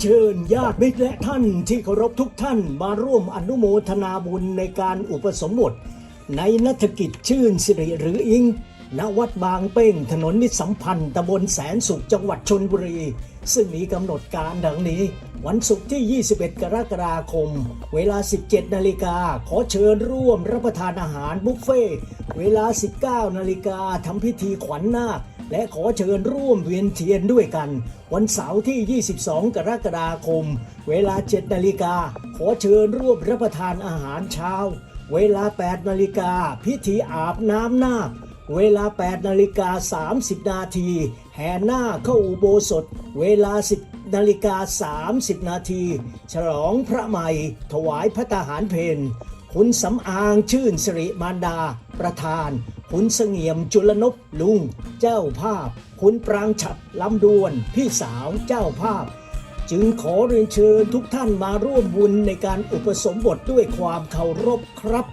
เชิญญาติมิตรและท่านที่เคารพทุกท่านมาร่วมอนุโมทนาบุญในการอุปสมบท ในนัฐกิจชื่นสิริหรืออิง ณวัดบางเป้งถนนมิตรสัมพันธ์ตำบลแสนสุขจังหวัดชนบุรี ซึ่งมีกำหนดการดังนี้ วันศุกร์ที่ 21 กรกฎาคม เวลา 17 นาฬิกา ขอเชิญร่วมรับประทานอาหารบุฟเฟ่เวลา 19 นาฬิกาทำพิธีขวัญนาค และขอเชิญร่วมเวียนเทียนด้วยกัน วันเสาร์ที่ 22 กรกฎาคม เวลา 7 นาฬิกา ขอเชิญร่วมรับประทานอาหารเช้า เวลา 8 นาฬิกา พิธีอาบน้ำนาคเวลา 8 นาฬิกา 30 นาที แห่หน้าเข้าอุโบสถ เวลา 10 นาฬิกา 30 นาที ฉลองพระใหม่ ถวายพระทหารเพนคุณสำอางชื่นสิริมารดา ประธาน คุณเสงี่ยมจุลนพลุง เจ้าภาพ คุณปรางฉัดลำดวน พี่สาวเจ้าภาพ จึงขอเรียนเชิญทุกท่านมาร่วมบุญในการอุปสมบทด้วยความเคารพครับ